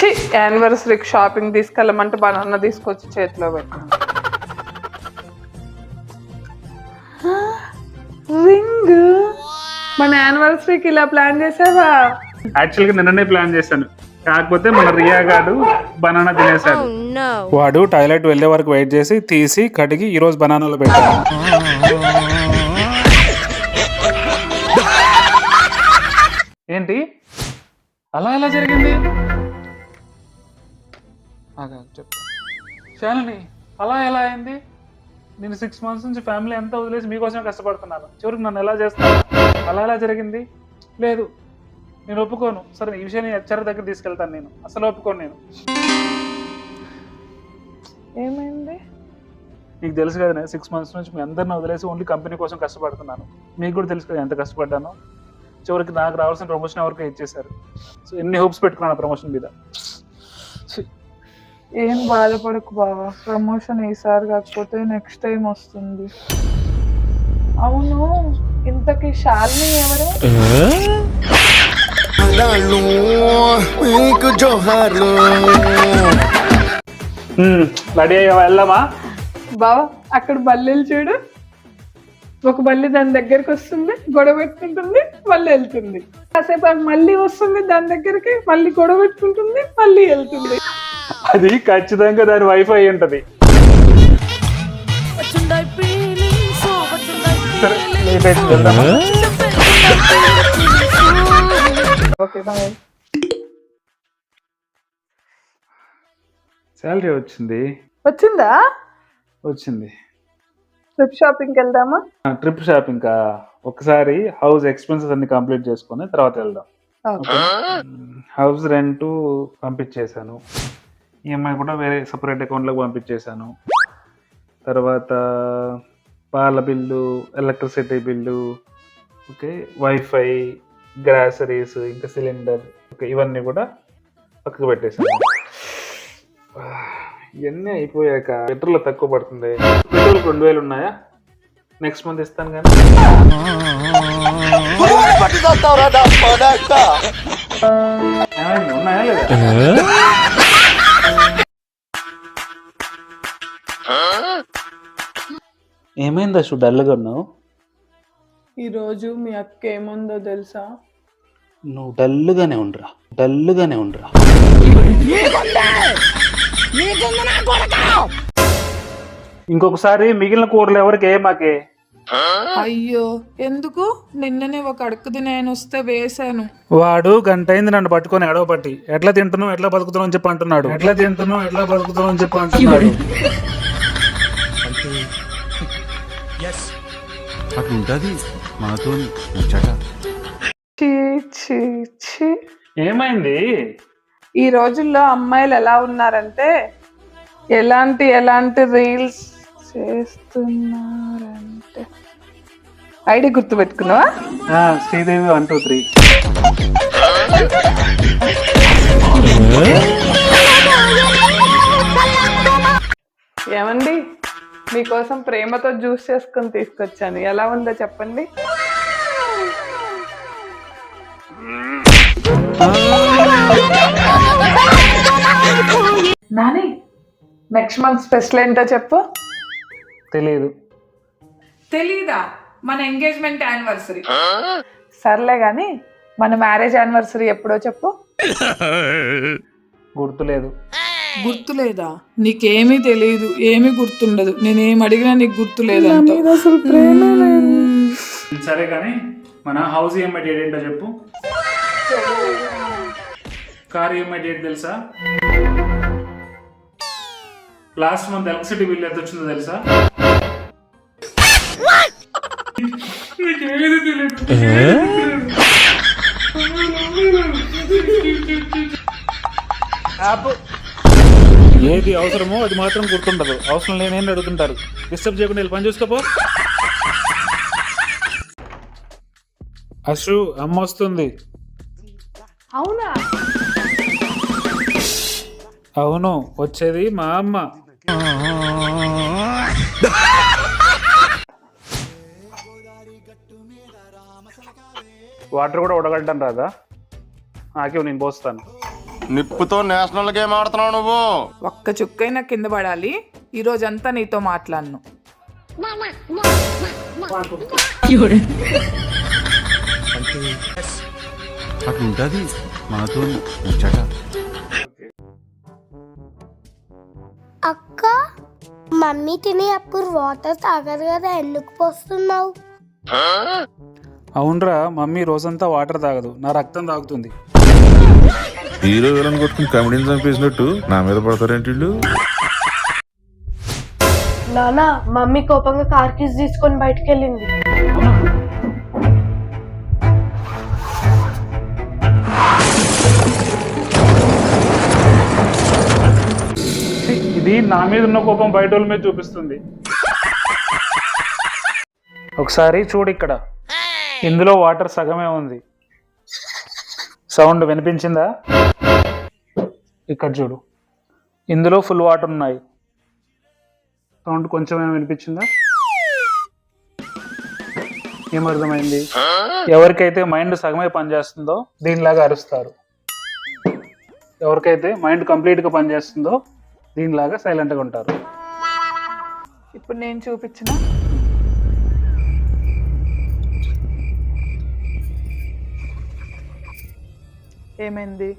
ఛీ యానివర్సరీకి shopping తీసుకెళ్ళమంటే banana తీసుకొచ్చి చేతిలో పెట్టు రింగ్? మన యానివర్సరీకి ఇలా ప్లాన్ చేసావా? యాక్చువల్గా నిన్ననే ప్లాన్ చేశాను. కాకపోతే మన రియా గాడు బనానా తినేశాడు. వాడు టాయిలెట్ వెళ్ళే వరకు వెయిట్ చేసి తీసి కడిగి ఈ రోజు బనానాలో పెట్టాడు. ఏంటి? అలా ఎలా జరిగింది? ఆగు, ఆగు, చెప్తా. శాలిని అలా ఎలా అయింది? నేను సిక్స్ మంత్స్ నుంచి ఫ్యామిలీ అంతా వదిలేసి మీకోసం కష్టపడుతున్నాను చివరికి నన్ను ఎలా చేస్తాను అలా ఎలా జరిగింది? లేదు నేను ఒప్పుకోను. సరే ఈ విషయాన్ని హెచ్చర దగ్గర తీసుకెళ్తాను నేను. అసలు ఒప్పుకోను నేను. ఏమైంది? నీకు తెలుసు కదా నేను సిక్స్ మంత్స్ నుంచి మీ అందరిని వదిలేసి ఓన్లీ కంపెనీ కోసం కష్టపడుతున్నాను. మీకు కూడా తెలుసు కదా ఎంత కష్టపడ్డానో. చివరికి నాకు రావాల్సిన ప్రమోషన్ ఎవరికో ఇచ్చేశారు. సో ఎన్ని హోప్స్ పెట్టుకున్నాను ప్రమోషన్ మీద? ఏం బాధపడకు బావా. ప్రమోషన్ ఈసారి కాకపోతే నెక్స్ట్ టైం వస్తుంది. అవును ఇంతకి శాలిని ఎవరు? రెడీ అయ్యా వెళ్దామా? బావా అక్కడ బల్లెలు చూడు. ఒక బల్లి దాని దగ్గరికి వస్తుంది గొడవ పెట్టుకుంటుంది మళ్ళీ వెళ్తుంది. కాసేపు మళ్ళీ వస్తుంది దాని దగ్గరికి మళ్ళీ గొడవ పెట్టుకుంటుంది మళ్ళీ వెళ్తుంది. అది ఖచ్చితంగా దాని వైఫ్ అయి ఉంటది. శాలరీ వచ్చింది. వచ్చిందా? వచ్చింది. ట్రిప్ షాపింగ్కి వెళ్దామా? ట్రిప్ షాపింగ్ కా? ఒకసారి హౌస్ ఎక్స్పెన్సెస్ అన్ని కంప్లీట్ చేసుకొని తర్వాత వెళ్దాం. ఓకే. హౌస్ రెంట్ పంపించేశాను. ఈఎంఐ కూడా వేరే సపరేట్ అకౌంట్లోకి పంపించేశాను. తర్వాత పాల bill electricity bill okay WiFi groceries ఇంకా సిలిండర్ ఓకే ఇవన్నీ కూడా పక్కకు పెట్టేశాను. ఇవన్నీ అయిపోయాక పెట్రోల్ తక్కువ పడుతుంది. పెట్రోల్ రెండు వేలు ఉన్నాయా? నెక్స్ట్ మంత్ ఇస్తాను కానీ. ఉన్నాయా లేదా? ఏమైంది అసలు డల్గా ఉన్నావు? ఈరోజు మీ అక్క ఏముందో తెలుసా? నువ్వు డల్గానే ఉండరా. డల్గానే ఉండరా. ఇంకొకసారి మిగిలిన కూరలు ఎవరికి ఏ మాకే? అయ్యో ఎందుకు? నిన్ననే ఒక అడుక్కు తినేయన వస్తే వేసాను వాడు గంట అయింది నన్ను పట్టుకొని ఎడవ పట్టి. ఎట్లా తింటున్నావు ఎట్లా బతుకుతున్నావు అని చెప్పి అంటున్నాడు. ఎట్లా తింటున్నావు ఎట్లా బతుకుతున్నావు అని చెప్పి అంటున్నాడు. అట్లుంటది మనతో ముచ్చట. ఛీ ఛీ ఛీ. ఏమైంది? ఈ రోజుల్లో అమ్మాయిలు ఎలా ఉన్నారంటే ఎలాంటి ఎలాంటి రీల్స్ చేస్తున్నారంటే. ఐడి గుర్తు పెట్టుకున్నావా? ఆ, శ్రీదేవి వన్ టూ త్రీ. ఏమండి? మీకోసం ప్రేమతో జ్యూస్ చేసుకొని తీసుకొచ్చాను. ఎలా ఉందో చెప్పండి. నాని నెక్స్ట్ మంత్ స్పెషల్ ఏంటో చెప్పు. తెలియదు తెలీదా? మన ఎంగేజ్మెంట్ యానివర్సరీ సర్లే గాని మన మ్యారేజ్ యానివర్సరీ ఎప్పుడో చెప్పు. గుర్తులేదు. గుర్తులేదా? నీకేమీ తెలియదు ఏమీ గుర్తుండదు. నేనేం అడిగినా నీకు గుర్తులేదు అసలు సరే కానీ మన హౌస్ ఈఎంఐ డేట్ ఏంటో చెప్పు. కార్ ఈఎంఐ డేట్ తెలుసా? లాస్ట్ మంత్ ఎలక్ట్రిసిటీ బిల్ ఎంత వచ్చిందో తెలుసా? తెలియదు. ఏది అవసరమో అది మాత్రం గుర్తుండదు. అవసరం లేని అడుగుతుంటారు. డిస్టర్బ్ చేయకుండా వెళ్ళి పని చూసుకోపో అశు అమ్మ వస్తుంది. అవునా? అవును వచ్చేది మా అమ్మ. వాటర్ కూడా ఉడగట్టడం రాదా నాకే నేను పోస్తాను. నిప్పుతో నేషనల్ గేమ్ ఆడుతున్నావు నువ్వు. ఒక్క చుక్కైనా కింద పడాలి. ఈ రోజంతా నీతో మాట్లాడను. అట్లుంటది మనతో ముచ్చట. అక్క మమ్మీ తినే అప్పుడు వాటర్ తాగదు కదా ఎందుకు పోస్తున్నావు? అవునరా మమ్మీ రోజంతా వాటర్ తాగదు. నా రక్తం తాగుతుంది. హీరో విలన్ కొట్టుకుని కమెడీని చంపేసినట్టు నా మీద పడతారేంటి వీళ్ళు? నానా మమ్మీ కోపంగా కార్ కీస్ తీసుకొని బయటకు వెళ్ళింది ఛీ, ఇది నా మీద ఉన్న కోపం బయట వాళ్ళ మీద చూపిస్తుంది. ఒకసారి చూడు ఇక్కడ. ఇందులో వాటర్ సగమే ఉంది. సౌండ్ వినిపించిందా? ఇక్కడ చూడు. ఇందులో ఫుల్ వాటర్ ఉన్నాయి. సౌండ్ కొంచెమైనా వినిపించిందా? ఏమర్థమైంది? ఎవరికైతే మైండ్ సగమే పనిచేస్తుందో దీనిలాగా అరుస్తారు. ఎవరికైతే మైండ్ కంప్లీట్గా పనిచేస్తుందో దీనిలాగా సైలెంట్గా ఉంటారు. ఇప్పుడు నేను చూపించిన ఏమైంది?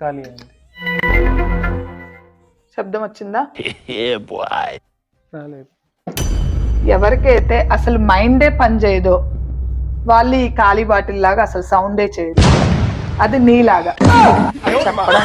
ఖాళీ అయింది. శబ్దం వచ్చిందా? రాలేదు. ఎవరికైతే అసలు మైండే పని చేయదో వాళ్ళు ఈ ఖాళీ బాటిల్ లాగా అసలు సౌండే చేయదు అది నీలాగా. చెప్పడం.